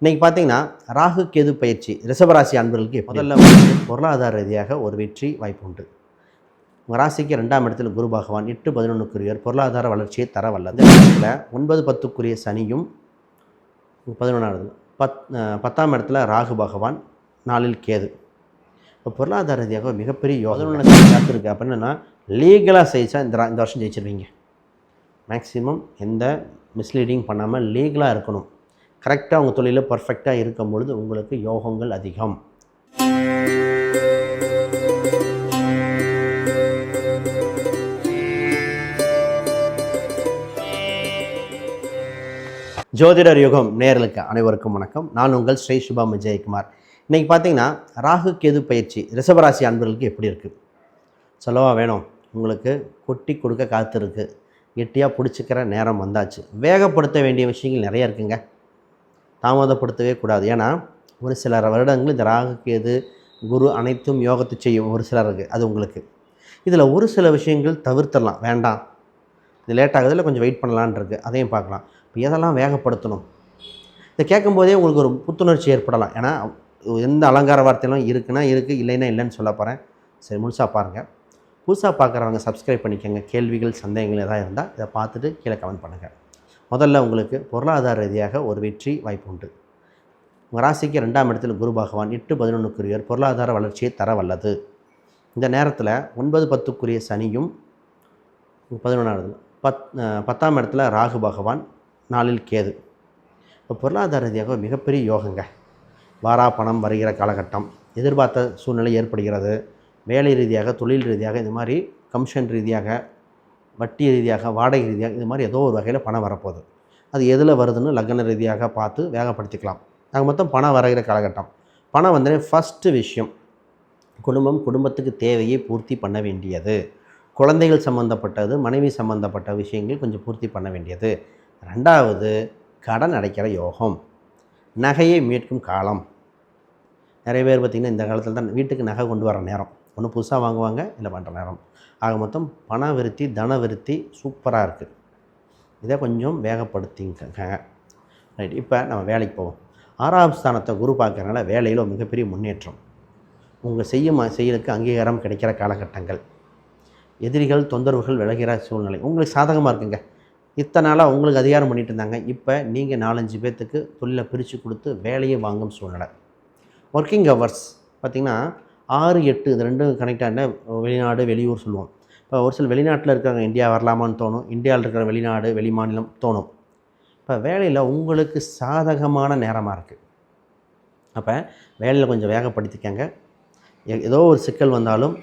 இன்னைக்கு பார்த்தீங்கன்னா ராகு கேது பயிற்சி ரிஷபராசி அன்பர்களுக்கு முதல்ல வந்து பொருளாதார ரீதியாக ஒரு வெற்றி வாய்ப்பு உண்டு. உங்கள் ராசிக்கு ரெண்டாம் இடத்தில் குரு பகவான் எட்டு பதினொன்றுக்குரியவர் பொருளாதார வளர்ச்சியை தர வல்லது இடத்துல ஒன்பது பத்துக்குரிய சனியும் பதினொன்றாவது பத் பத்தாம் இடத்துல ராகு பகவான் நாளில் கேது. இப்போ பொருளாதார ரீதியாக மிகப்பெரிய யோசனை. காத்திருக்கு அப்போ என்னென்னா லீகலாக செய்தா இந்த இந்த வருஷம் ஜெயிச்சிருவீங்க. மேக்ஸிமம் எந்த மிஸ்லீடிங் பண்ணாமல் லீகலாக இருக்கணும். கரெக்டாக உங்கள் தொழிலில் பர்ஃபெக்டாக இருக்கும் பொழுது உங்களுக்கு யோகங்கள் அதிகம். ஜோதிடர் யுகம் நேர்களுக்கு அனைவருக்கும் வணக்கம். நான் உங்கள் ஸ்ரீ சுபம் விஜயகுமார். இன்றைக்கி பார்த்தீங்கன்னா ராகு கேது பயிற்சி ரிஷபராசி அன்பர்களுக்கு எப்படி இருக்குது சொல்லவா வேணும். உங்களுக்கு கொட்டி கொடுக்க காத்திருக்கு. கெட்டியாக பிடிச்சிக்கிற நேரம் வந்தாச்சு. வேகப்படுத்த வேண்டிய விஷயங்கள் நிறைய இருக்குங்க. தாமதப்படுத்தவே கூடாது. ஏன்னா ஒரு சில வருடங்கள் இந்த ராகு கேது குரு அனைத்தும் யோகத்தை செய்யும் ஒரு சிலருக்கு அது உங்களுக்கு. இதில் ஒரு சில விஷயங்கள் தவிர்த்தரலாம் வேண்டாம். இது லேட் ஆகுதுல கொஞ்சம் வெயிட் பண்ணலான்ருக்கு அதையும் பார்க்கலாம். இப்போ எதெல்லாம் வேகப்படுத்தணும்? இதை கேட்கும்போதே உங்களுக்கு ஒரு புத்துணர்ச்சி ஏற்படலாம். ஏன்னா எந்த அலங்கார வார்த்தையிலும் இருக்குன்னா இருக்குது இல்லைன்னா இல்லைன்னு சொல்ல போகிறேன் சரி முழுசாக பாருங்கள் புதுசாக பார்க்குறவங்க சப்ஸ்கிரைப் பண்ணிக்கோங்க. கேள்விகள் சந்தேகங்கள் எதாவது இருந்தால் இதை பார்த்துட்டு கீழே கமெண்ட் பண்ணுங்கள் முதல்ல உங்களுக்கு பொருளாதார ரீதியாக ஒரு வெற்றி வாய்ப்பு உண்டு உங்கள் ராசிக்கு ரெண்டாம் இடத்தில் குரு பகவான் எட்டு பதினொன்றுக்குரியவர் பொருளாதார வளர்ச்சியை தர வல்லது. இந்த நேரத்தில் ஒன்பது பத்துக்குரிய சனியும் பதினொன்றாவது பத் பத்தாம் இடத்துல ராகு பகவான் நாளில் கேது. இப்போ பொருளாதார ரீதியாக மிகப்பெரிய யோகங்க. வாரா பணம் வருகிற காலகட்டம் எதிர்பார்த்த சூழ்நிலை ஏற்படுகிறது. வேலை ரீதியாக தொழில் ரீதியாக இது மாதிரி கமிஷன் ரீதியாக வட்டி ரீதியாக வாடகை ரீதியாக இது மாதிரி ஏதோ ஒரு வகையில் பணம் வரப்போகுது. அது எதில் வருதுன்னு லக்ன ரீதியாக பார்த்து வேகப்படுத்திக்கலாம். நாங்கள் மொத்தம் பணம் வரைகிற காலகட்டம். பணம் வந்து ஃபஸ்ட்டு விஷயம் குடும்பம் குடும்பத்துக்கு தேவையை பூர்த்தி பண்ண வேண்டியது. குழந்தைகள் சம்மந்தப்பட்டது மனைவி சம்மந்தப்பட்ட விஷயங்கள் கொஞ்சம் பூர்த்தி பண்ண வேண்டியது. ரெண்டாவது கடன் அடைக்கிற யோகம். நகையை மீட்கும் காலம். நிறைய பேர் பார்த்திங்கன்னா இந்த காலத்தில் தான் வீட்டுக்கு நகை கொண்டு வர நேரம். ஒன்று புதுசாக வாங்குவாங்க இல்லை பண்ணுற நேரம். ஆக மொத்தம் பண விருத்தி தன விருத்தி சூப்பராக இருக்குது இதை கொஞ்சம் வேகப்படுத்திங்க ரைட் இப்போ நம்ம வேலைக்கு போவோம். ஆறாம் ஸ்தானத்தை குரு பார்க்கறனால வேலையில் ஒரு மிகப்பெரிய முன்னேற்றம். உங்கள் செய்யும் செயலுக்கு அங்கீகாரம் கிடைக்கிற காலகட்டங்கள். எதிரிகள் தொந்தரவுகள் விலகிற சூழ்நிலை. உங்களுக்கு சாதகமாக இருக்குங்க. இத்தனை நாளாக உங்களுக்கு அதிகாரம் பண்ணிட்டு இருந்தாங்க. இப்போ நீங்கள் நாலஞ்சு பேர்த்துக்கு தொழிலை பிரித்து கொடுத்து வேலையை வாங்கும் சூழ்நிலை. ஒர்க்கிங் ஹவர்ஸ் பார்த்திங்கன்னா ஆறு எட்டு இது ரெண்டும் கனெக்ட் ஆன வெளிநாடு வெளியூர் சொல்லுவோம். இப்போ ஒரு சில வெளிநாட்டில் இருக்கிறவங்க இந்தியா வரலாமான்னு தோணும். இந்தியாவில் இருக்கிற வெளிநாடு வெளி மாநிலம் தோணும். இப்போ வேலையில் உங்களுக்கு சாதகமான நேரமாக இருக்குது அப்போ வேலையில் கொஞ்சம் வேகப்படுத்திக்கங்க எ- ஏதோ ஒரு சிக்கல் வந்தாலும்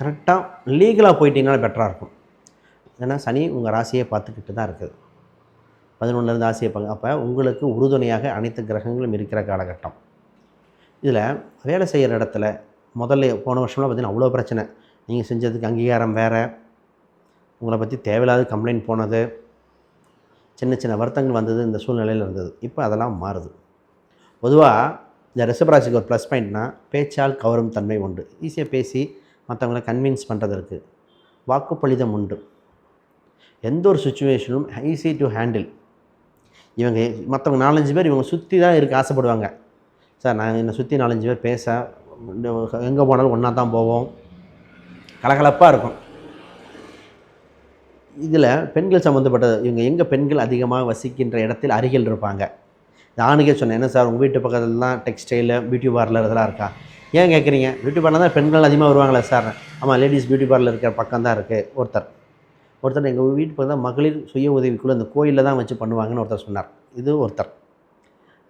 கரெக்டாக லீகலாக போயிட்டீங்கன்னா பெட்டராக இருக்கும். ஏன்னா சனி உங்கள் ராசியை பார்த்துக்கிட்டு தான் இருக்குது. பதினொன்றுலேருந்து ராசியை பார்க்க அப்போ உங்களுக்கு உறுதுணையாக அனைத்து கிரகங்களும் இருக்கிற காலகட்டம். இதில் வேலை செய்கிற இடத்துல முதல்ல போன வருஷம்லாம் பார்த்தீங்கன்னா அவ்வளோ பிரச்சனை. நீங்கள் செஞ்சதுக்கு அங்கீகாரம் வேறு. உங்களை பற்றி தேவையில்லாத கம்ப்ளைண்ட் போனது. சின்ன சின்ன வருத்தங்கள் வந்தது இந்த சூழ்நிலையில் இருந்தது. இப்போ அதெல்லாம் மாறுது. பொதுவாக இந்த ரிஷபராசிக்கு ஒரு ப்ளஸ் பாயிண்ட்னா பேச்சால் கவரும் தன்மை உண்டு. ஈஸியாக பேசி மற்றவங்கள கன்வின்ஸ் பண்ணுறதற்கு வாக்குப்பளிதம் உண்டு. எந்த ஒரு சுச்சுவேஷனும் ஈஸி டு ஹேண்டில் இவங்க மற்றவங்க நாலஞ்சு பேர் இவங்க சுற்றி தான் இருக்க ஆசைப்படுவாங்க. சார் நான் என்னை சுற்றி நாலஞ்சு பேர் பேச எங்கே போனாலும் ஒன்றா தான் போவோம். கலகலப்பாக இருக்கும். இதில் பெண்கள் சம்மந்தப்பட்ட இவங்க எங்கே பெண்கள் அதிகமாக வசிக்கின்ற இடத்தில் அருகில் இருப்பாங்க. நானுக்கே சொன்னேன் என்ன சார் உங்கள் வீட்டு பக்கத்தில் தான் டெக்ஸ்டைலு பியூட்டி பார்லர் இதெல்லாம் இருக்கா? ஏன் கேட்குறீங்க பியூட்டி பார்லர் தான் பெண்கள் அதிகமாக வருவாங்களே சார். ஆமாம் லேடிஸ் பியூட்டி பார்லர் இருக்கிற பக்கம் தான் இருக்குது ஒருத்தர். ஒருத்தர் எங்கள் வீட்டு பக்கம் தான் மகளிர் சுய உதவிக்குழு அந்த கோயிலில் தான் வச்சு பண்ணுவாங்கன்னு ஒருத்தர் சொன்னார். இது ஒருத்தர்.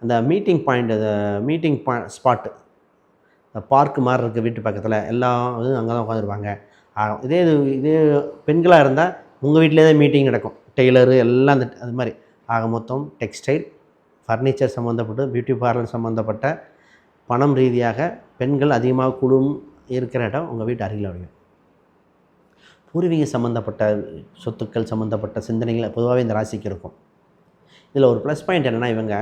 அந்த மீட்டிங் பாயிண்ட் அந்த மீட்டிங் பா ஸ்பாட்டு பார்க்கு மாதிரி இருக்குது வீட்டு பக்கத்தில். எல்லாம் அங்கே தான் உட்காந்துருப்பாங்க இதே இது இதே பெண்களாக இருந்தால் உங்கள் வீட்டிலே தான் மீட்டிங் நடக்கும். டெய்லரு எல்லாம் அந்த அது மாதிரி. ஆக மொத்தம் டெக்ஸ்டைல் ஃபர்னிச்சர் சம்மந்தப்பட்டு பியூட்டி பார்லர் சம்மந்தப்பட்ட பணம் ரீதியாக பெண்கள் அதிகமாக குழும் இருக்கிற இடம் உங்கள் வீட்டு அருகில் அமையும் பூர்வீக சம்மந்தப்பட்ட சொத்துக்கள் சம்மந்தப்பட்ட சிந்தனைகள் பொதுவாகவே இந்த ராசிக்கு இருக்கும். இதில் ஒரு ப்ளஸ் பாயிண்ட் என்னென்னா இவங்க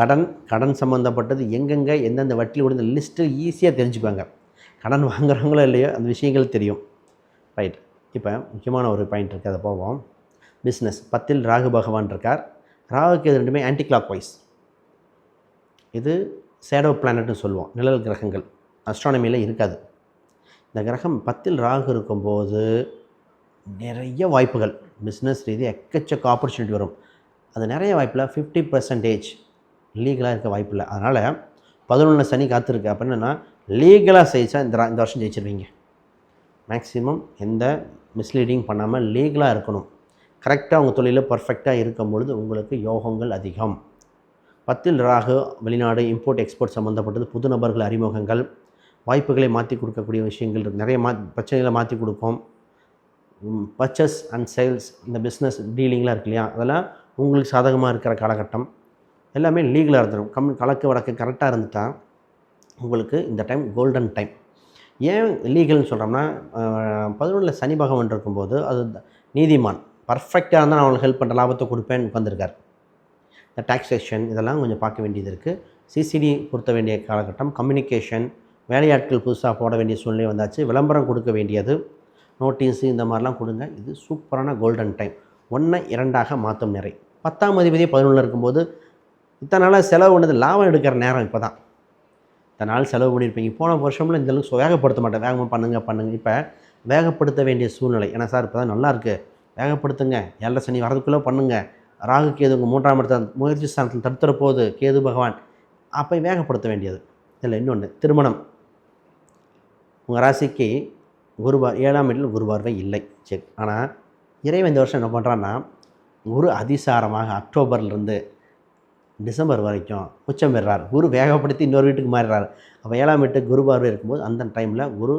கடன் கடன் சம்மந்தப்பட்டது எங்கெங்கே எந்தெந்த வட்டியில் விடுந்த லிஸ்ட்டு ஈஸியாக தெரிஞ்சுக்குவாங்க. கடன் வாங்குறாங்களோ இல்லையோ அந்த விஷயங்கள் தெரியும். ரைட் இப்போ முக்கியமான ஒரு பாயிண்ட் இருக்குது அதை போவோம். பிஸ்னஸ் பத்தில் ராகு பகவான் இருக்கார். ராகுக்கு இது ரெண்டுமே ஆன்டி கிளாக் வைஸ் இது சேடோ பிளானட்னு சொல்லுவோம். நிழல் கிரகங்கள். அஸ்ட்ரானமியில் இருக்காது. இந்த கிரகம் பத்தில் ராகு இருக்கும்போது நிறைய வாய்ப்புகள். பிஸ்னஸ் ரீதி எக்கச்சக்க ஆப்பர்ச்சுனிட்டி வரும். அது நிறைய வாய்ப்பில் ஃபிஃப்டி பர்சன்டேஜ் லீகலாக இருக்க வாய்ப்பில்லை. அதனால் பதினொன்று சனி காத்திருக்கு. அப்படின்னா லீகலாக செய்ச்சா இந்த இந்த வருஷம் ஜெயிச்சிருவீங்க. மேக்ஸிமம் எந்த மிஸ்லீடிங் பண்ணாமல் லீகலாக இருக்கணும். கரெக்டாக உங்கள் தொழிலில் பர்ஃபெக்டாக இருக்கும் பொழுது உங்களுக்கு யோகங்கள் அதிகம். பத்தில் ராகு வெளிநாடு இம்போர்ட் எக்ஸ்போர்ட் சம்மந்தப்பட்டது புது நபர்கள் அறிமுகங்கள் வாய்ப்புகளை மாற்றி கொடுக்கக்கூடிய விஷயங்கள் இருக்குது நிறைய மா பிரச்சனைகளை மாற்றி கொடுக்கும். பர்ச்சஸ் அண்ட் சேல்ஸ் இந்த பிஸ்னஸ் டீலிங்லாம் இருக்கு இல்லையா? அதெல்லாம் உங்களுக்கு சாதகமாக இருக்கிற காலகட்டம். எல்லாமே லீகலாக இருந்துடும் கம் கலக்கு வழக்கு கரெக்டாக இருந்துட்டால் உங்களுக்கு இந்த டைம் கோல்டன் டைம் ஏன் லீகல்னு சொல்கிறோம்னா பதினொன்றில் சனி பகவான் இருக்கும்போது அது நீதிமான். பர்ஃபெக்டாக இருந்தால் நான் அவங்களுக்கு ஹெல்ப் பண்ணுற லாபத்தை கொடுப்பேன்னு உட்காந்துருக்கார் இந்த டாக்ஸேஷன் இதெல்லாம் கொஞ்சம் பார்க்க வேண்டியது இருக்குது சிசிடி பொருத்த வேண்டிய காலகட்டம் கம்யூனிகேஷன் வேலையாட்கள் புதுசாக போட வேண்டிய சூழ்நிலை வந்தாச்சு. விளம்பரம் கொடுக்க வேண்டியது நோட்டீஸு இந்த மாதிரிலாம் கொடுங்க. இது சூப்பரான கோல்டன் டைம் ஒன்றை இரண்டாக மாற்றும் நிறை. பத்தாம் அதிபதி பதினொன்றில் இருக்கும்போது இத்தனை நாளாக செலவு பண்ணது லாபம் எடுக்கிற நேரம் இப்போ தான் இத்தனை நாள் செலவு பண்ணியிருப்பீங்க. போன வருஷம்ல இந்த அளவுக்கு வேகப்படுத்த மாட்டேன். வேகமாக பண்ணுங்கள் பண்ணுங்கள் இப்போ வேகப்படுத்த வேண்டிய சூழ்நிலை. ஏன்னா சார் இப்போ தான் நல்லாயிருக்கு வேகப்படுத்துங்க. ஏழரை சனி வரதுக்குள்ளே பண்ணுங்கள் ராகு கேது உங்கள் மூன்றாம் இடத்த முயற்சி ஸ்தானத்தில் தடுத்துற போது கேது பகவான் அப்போ வேகப்படுத்த வேண்டியது. இதில் இன்னொன்று திருமணம். உங்கள் ராசிக்கு குருபார் ஏழாம் வீட்டில் குருபார்வை இல்லை. சரி ஆனால் இறைவன் இந்த வருஷம் என்ன பண்ணுறான்னா குரு அதிசாரமாக அக்டோபர்லேருந்து டிசம்பர் வரைக்கும் உச்சம் பெறார் குரு வேகப்படுத்தி இன்னொரு வீட்டுக்கு மாறுறார். அப்போ ஏழாம் வீட்டு குரு பார்வை இருக்கும்போது அந்த டைமில் குரு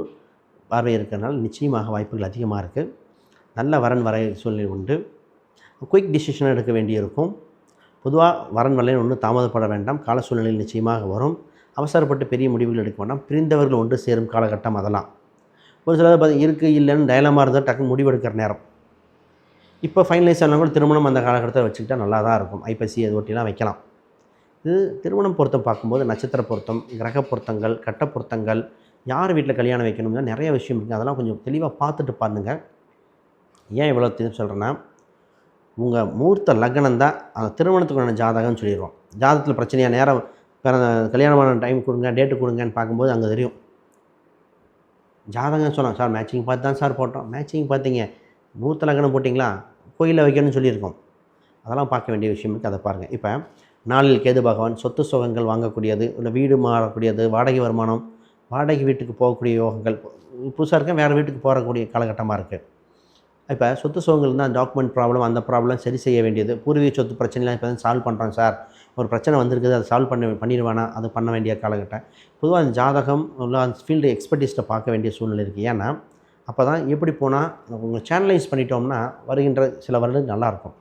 பார்வை இருக்கிறனால நிச்சயமாக வாய்ப்புகள் அதிகமாக இருக்குது நல்ல வரன் வர சூழ்நிலை உண்டு. குயிக் டிசிஷன் எடுக்க வேண்டியிருக்கும். பொதுவாக வரன் வலையில் ஒன்றும் தாமதப்பட வேண்டாம். கால சூழ்நிலையில் நிச்சயமாக வரும். அவசரப்பட்டு பெரிய முடிவுகள் எடுக்க வேண்டாம். பிரிந்தவர்கள் ஒன்று சேரும் காலகட்டம் அதெல்லாம். ஒரு சிலர் பார்த்து இருக்குது இல்லைன்னு டயலமாக இருந்தால் டக்குன்னு முடிவெடுக்கிற நேரம். இப்போ ஃபைனலைஸ் ஆனால் கூட திருமணம் அந்த காலகட்டத்தில் வச்சுக்கிட்டா நல்லா தான் இருக்கும். ஐப்பசி அது ஒட்டிலாம் வைக்கலாம். இது திருமணம் பொருத்தம் பார்க்கும்போது நட்சத்திர பொருத்தம் கிரக பொருத்தங்கள் கட்ட பொருத்தங்கள் யார் வீட்டில் கல்யாணம் வைக்கணும்னா நிறைய விஷயம் இருக்குது. அதெல்லாம் கொஞ்சம் தெளிவாக பார்த்துட்டு பாருங்கள் ஏன் இவ்வளோ தெரியும் சொல்கிறேன்னா உங்கள் மூர்த்த லக்னம் தான் அந்த திருமணத்துக்கான ஜாதகம்னு சொல்லிடுவோம். ஜாதகத்தில் பிரச்சனையாக நேரம் பிறந்த கல்யாணமான டைம் கொடுங்க டேட்டு கொடுங்கன்னு பார்க்கும்போது அங்கே தெரியும். ஜாதகம் சொல்லலாம் சார் மேட்சிங் பார்த்து தான் சார் போட்டோம். மேட்சிங் பார்த்தீங்க மூர்த்த லக்னம் போட்டிங்களா? கோயிலில் வைக்கணும்னு சொல்லியிருக்கோம். அதெல்லாம் பார்க்க வேண்டிய விஷயம் இருக்குது அதை பாருங்கள் இப்போ நாளில் கேது பகவான் சொத்து சுகங்கள் வாங்கக்கூடியது இல்லை வீடு மாறக்கூடியது வாடகை வருமானம் வாடகை வீட்டுக்கு போகக்கூடிய யோகங்கள் புதுசாக இருக்க வேறு வீட்டுக்கு போகக்கூடிய காலகட்டமாக இருக்குது இப்போ சொத்து சுகங்கள் இருந்தால் டாக்குமெண்ட் ப்ராப்ளம் அந்த ப்ராப்ளம் சரி செய்ய வேண்டியது. பூர்வீக சொத்து பிரச்சனைலாம் இப்போ தான் சால்வ் பண்ணுறோம் சார். ஒரு பிரச்சனை வந்திருக்குது அதை சால்வ் பண்ண பண்ணிடுவானா? அது பண்ண வேண்டிய காலகட்டம். பொதுவாக அந்த ஜாதகம் உள்ள அந்த ஃபீல்டு எக்ஸ்பர்டிஸ்ட்டை பார்க்க வேண்டிய சூழ்நிலை இருக்குது ஏன்னா அப்போ தான் எப்படி போனால் உங்கள் சேனலைஸ் பண்ணிட்டோம்னா வருகின்ற சில வருடங்கள் நல்லாயிருக்கும்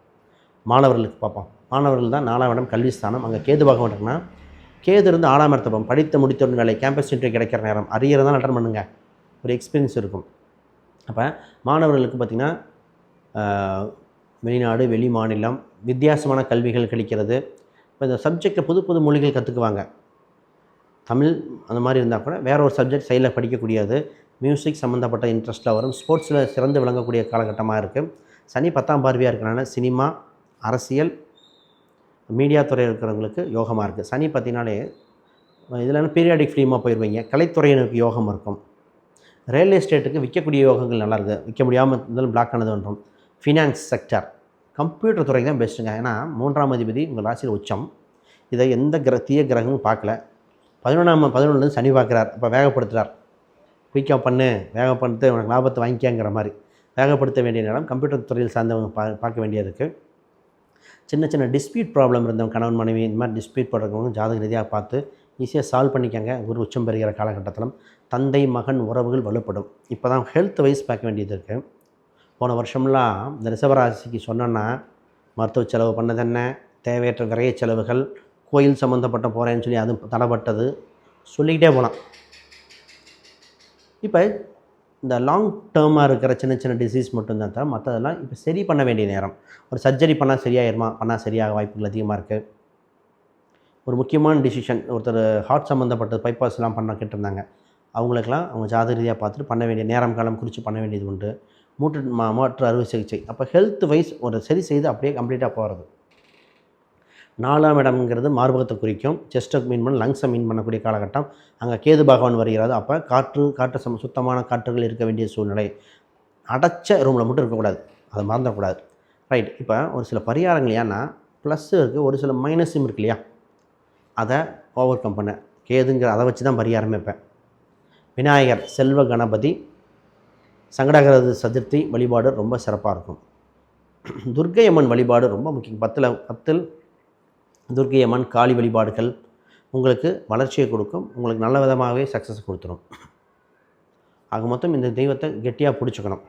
மாணவர்களுக்கு பார்ப்போம். மாணவர்கள் தான் நாலாம் இடம் கல்வி ஸ்தானம். அங்கே கேது பகவான் இருக்குன்னா கேது இருந்து ஆறாம் இடத்தப்பம் படித்த முடித்தவர்கள் வேலை கேம்பஸ் இன்டர்வியூ கிடைக்கிற நேரம். அரியர் தான் அட்டன் பண்ணுங்க. ஒரு எக்ஸ்பீரியன்ஸ் இருக்கும். அப்போ மாணவர்களுக்கு பார்த்திங்கன்னா வெளிநாடு வெளி மாநிலம் வித்தியாசமான கல்விகள் கிடைக்கிறது. இப்போ இந்த சப்ஜெக்டில் புது புது மொழிகள் கற்றுக்குவாங்க தமிழ் அந்த மாதிரி இருந்தால் கூட வேற ஒரு சப்ஜெக்ட் சைடில் படிக்கக்கூடியது. மியூசிக் சம்மந்தப்பட்ட இன்ட்ரெஸ்ட்டில் வரும். ஸ்போர்ட்ஸில் சிறந்து விளங்கக்கூடிய காலகட்டமாக இருக்குது சனி பத்தாம் பார்வையாக இருக்கிறனால சினிமா அரசியல் மீடியா துறை இருக்கிறவங்களுக்கு யோகமாக இருக்குது சனி பார்த்தீங்கனாலே இதில் பீரியாடிக் ஃபிலிமாக போயிடுவீங்க கலைத்துறையினருக்கு யோகம் இருக்கும். ரியல் எஸ்டேட்டுக்கு விற்கக்கூடிய யோகங்கள் நல்லா இருக்குது விற்க முடியாமல் இருந்தாலும் பிளாக் ஆனது ஒன்றும். ஃபினான்ஸ் செக்டர் கம்ப்யூட்டர் துறை தான் பெஸ்ட்டுங்க ஏன்னா மூன்றாம் அதிபதி உங்கள் ராசியில் உச்சம். இதை எந்த கிர தீய கிரகமும் பார்க்கல. பதினொன்றாம் பதினொன்றுலேருந்து சனி பார்க்குறார். அப்போ வேகப்படுத்துகிறார் குயிக்காக பண்ணு வேகப்படுத்து உனக்கு லாபத்தை வாங்கிக்கங்கிற மாதிரி. வேகப்படுத்த வேண்டிய நேரம் கம்ப்யூட்டர் துறையில் சார்ந்தவங்க பா பார்க்க வேண்டியது இருக்குது சின்ன சின்ன டிஸ்பியூட் ப்ராப்ளம் இருந்தவங்க கணவன் மனைவி இந்த மாதிரி டிஸ்பியூட் போடுறவங்க ஜாதக ரீதியாக பார்த்து ஈஸியாக சால்வ் பண்ணிக்கங்க. ஒரு உச்சம் பெறுகிற காலகட்டத்திலும் தந்தை மகன் உறவுகள் வலுப்படும். இப்போ தான் ஹெல்த் வைஸ் பார்க்க வேண்டியது இருக்குது போன வருஷம்லாம் இந்த ரிசவராசிக்கு சொன்னோன்னா மருத்துவ செலவு பண்ணது என்ன? தேவையற்ற விரைய செலவுகள் கோயில் சம்மந்தப்பட்ட போகிறேன்னு சொல்லி அது தடைப்பட்டது. சொல்லிக்கிட்டே போகலாம் இப்போ இந்த லாங் டேர்மாக இருக்கிற சின்ன சின்ன டிசீஸ் மட்டும்தான் தவிர மற்றதெல்லாம் இப்போ சரி பண்ண வேண்டிய நேரம். ஒரு சர்ஜரி பண்ணால் சரியாயிருமா? பண்ணால் சரியாக வாய்ப்புகள் அதிகமாக இருக்குது ஒரு முக்கியமான டிசிஷன் ஒருத்தர் ஹார்ட் சம்மந்தப்பட்ட பைபாஸ்லாம் பண்ண கேட்டிருந்தாங்க. அவங்களுக்கெல்லாம் அவங்க ஜாத ரீதியாக பார்த்துட்டு பண்ண வேண்டிய நேரம் காலம் குறித்து பண்ண வேண்டியது உண்டு. மூட்டு மா- மாற்று அறுவை சிகிச்சை. அப்போ ஹெல்த் வைஸ் ஒரு சரி செய்து அப்படியே கம்ப்ளீட்டாக போகிறது நாலாம் இடம்ங்கிறது மார்பகத்தை குறிக்கும். செஸ்ட்டை மீன் பண்ண லங்ஸை மீன் பண்ணக்கூடிய காலகட்டம். அங்கே கேது பகவான் வருகிறது அப்போ காற்று காற்று சம சுத்தமான காற்றுகள் இருக்க வேண்டிய சூழ்நிலை. அடைச்ச ரூமில் மட்டும் இருக்கக்கூடாது. அதை மறந்துடக்கூடாது. ரைட் இப்போ ஒரு சில பரிகாரங்கள் ஏன்னா ப்ளஸ்ஸு இருக்குது ஒரு சில மைனஸும் இருக்கு இல்லையா? அதை ஓவர் கம் பண்ண. கேதுங்கிற அதை வச்சு தான் பரிகாரம் வைப்பேன். விநாயகர் செல்வ கணபதி சங்கடகரது சதுர்த்தி வழிபாடு ரொம்ப சிறப்பாக இருக்கும். துர்க்கை அம்மன் வழிபாடு ரொம்ப முக்கியம். பத்தில் பத்தில் துர்க்கை அம்மன் காளி வழிபாடுகள் உங்களுக்கு வளர்ச்சியை கொடுக்கும். உங்களுக்கு நல்ல விதமாகவே சக்ஸஸ் கொடுத்துரும். ஆக மொத்தம் இந்த தெய்வத்தை கெட்டியாக பிடிச்சிக்கணும்.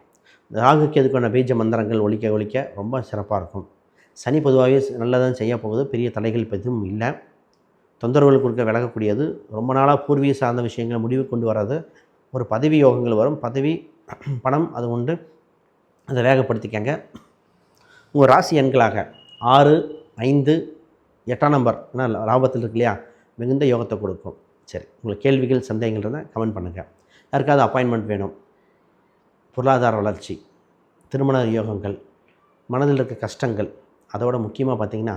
ராகுக்கு எதுக்கான பீஜ மந்திரங்கள் ஒழிக்க ஒழிக்க ரொம்ப சிறப்பாக இருக்கும். சனி பொதுவாகவே நல்லதான் செய்ய போகுது. பெரிய தடைகள் எதுவும் இல்லை. தொந்தரவுகள் கொடுக்க விலகக்கூடியது. ரொம்ப நாளாக பூர்வீக சார்ந்த விஷயங்களை முடிவு கொண்டு வர்றது ஒரு பதவி யோகங்கள் வரும். பதவி பணம் அது உண்டு. அதை வேகப்படுத்திக்கங்க. உங்கள் ராசி எண்களாக ஆறு ஐந்து எட்டாம் நம்பர் ஏன்னா லாபத்தில் இருக்கு இல்லையா? மிகுந்த யோகத்தை கொடுக்கும். சரி உங்களுக்கு கேள்விகள் சந்தேகங்கள் இருந்தால் கமெண்ட் பண்ணுங்கள் யாருக்காவது அப்பாயின்மெண்ட் வேணும்? பொருளாதார வளர்ச்சி திருமண யோகங்கள் மனதில் இருக்க கஷ்டங்கள் அதோட முக்கியமாக பார்த்திங்கன்னா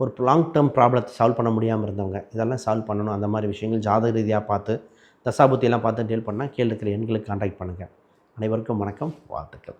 ஒரு லாங் டேர்ம் ப்ராப்ளத்தை சால்வ் பண்ண முடியாமல் இருந்தவங்க இதெல்லாம் சால்வ் பண்ணணும். அந்த மாதிரி விஷயங்கள் ஜாதக ரீதியாக பார்த்து தசாபுத்தியெல்லாம் பார்த்து டீல் பண்ணால் கீழே இருக்கிற எண்களுக்கு கான்டாக்ட் பண்ணுங்கள் அனைவருக்கும் வணக்கம் வாழ்த்துக்கள்.